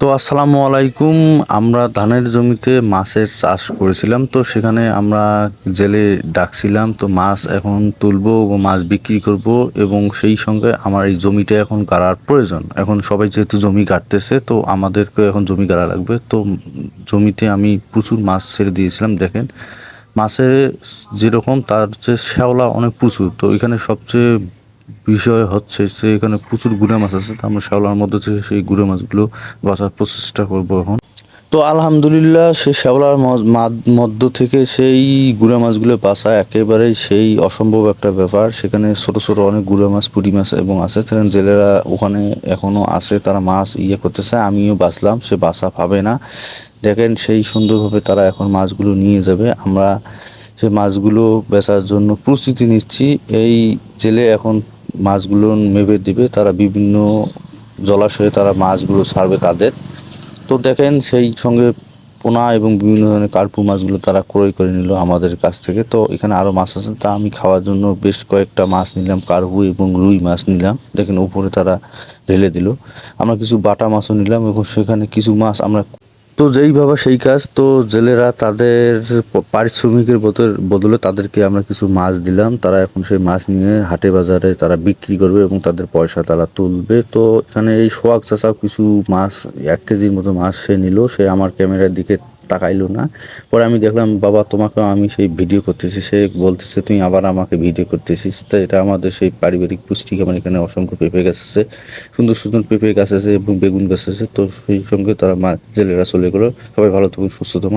তো আসসালামু আলাইকুম, আমরা ধানের জমিতে মাছের চাষ করেছিলাম, তো সেখানে আমরা জেলে ডাকছিলাম, তো মাছ এখন তুলবো মাছ বিক্রি করব এবং সেই সঙ্গে আমার এই জমিটা এখন গাড়ার প্রয়োজন। এখন সবাই যেহেতু জমি কাটতেছে তো আমাদেরকে এখন জমি গাড়া লাগবে। তো জমিতে আমি প্রচুর মাছ ছেড়ে দিয়েছিলাম, দেখেন। মাছের যেরকম, তার যে শ্যাওলা অনেক প্রচুর, তো এখানে সবচেয়ে বিষয় হচ্ছে যে এখানে প্রচুর গুড়া মাছ আছে। তো আমরা শ্যাওলার মধ্যে থেকে সেই গুড়া মাছগুলো বাঁচার প্রচেষ্টা করব এখন। তো আলহামদুলিল্লাহ সেই শ্যাওলার মধ্য থেকে সেই গুড়া মাছগুলো বাঁচা একেবারেই সেই অসম্ভব একটা ব্যাপার। সেখানে ছোট ছোট অনেক গুড়া মাছ, পুঁটি মাছ এবং আছে। সেখানে জেলেরা ওখানে এখনও আছে, তারা মাছ ইয়ে করতেছে। আমিও বাঁচলাম, সে বাসা পাবে না। দেখেন সেই সুন্দরভাবে তারা এখন মাছগুলো নিয়ে যাবে। আমরা সেই মাছগুলো বেচার জন্য প্রস্তুতি নিচ্ছি। এই জেলে এখন মাছগুলো মেপে দিবে, তারা বিভিন্ন জলাশয়ে তারা মাছগুলো ছাড়বে তাদের। তো দেখেন সেই সঙ্গে পোনা এবং বিভিন্ন ধরনের কার্পু মাছগুলো তারা ক্রয় করে নিল আমাদের কাছ থেকে। তো এখানে আরও মাছ আছে, তা আমি খাওয়ার জন্য বেশ কয়েকটা মাছ নিলাম, কার্পু এবং রুই মাছ নিলাম। দেখেন উপরে তারা ঢেলে দিল। আমরা কিছু বাটা মাছও নিলাম এবং সেখানে কিছু মাছ আমরা তো যেই যেইভাবে সেই কাজ, তো জেলেরা তাদের পারিশ্রমিকের বদলে তাদেরকে আমরা কিছু মাছ দিলাম। তারা এখন সেই মাছ নিয়ে হাটে বাজারে তারা বিক্রি করবে এবং তাদের পয়সা তারা তুলবে। তো এখানে এই সোয়াক চাষাও কিছু মাছ, এক কেজির মতো মাছ সে নিল। সে আমার ক্যামেরার দিকে তাকাইলো না। পরে আমি দেখলাম, বাবা, তোমাকে আমি সেই ভিডিও করতেছি, সে বলতেছে তুমি আবার আমাকে ভিডিও করতেছিস। তো এটা আমাদের সেই পারিবারিক পুষ্টিকে আমার এখানে অসংখ্য পেঁপে গাছ আছে। সুন্দর সুন্দর পেঁপে গাছ আছে এবং বেগুন গাছ আছে। তো সেই সঙ্গে তারা মা, জেলেরা চলে গেলো। সবাই ভালো থাকুন, সুস্থ থাকুন।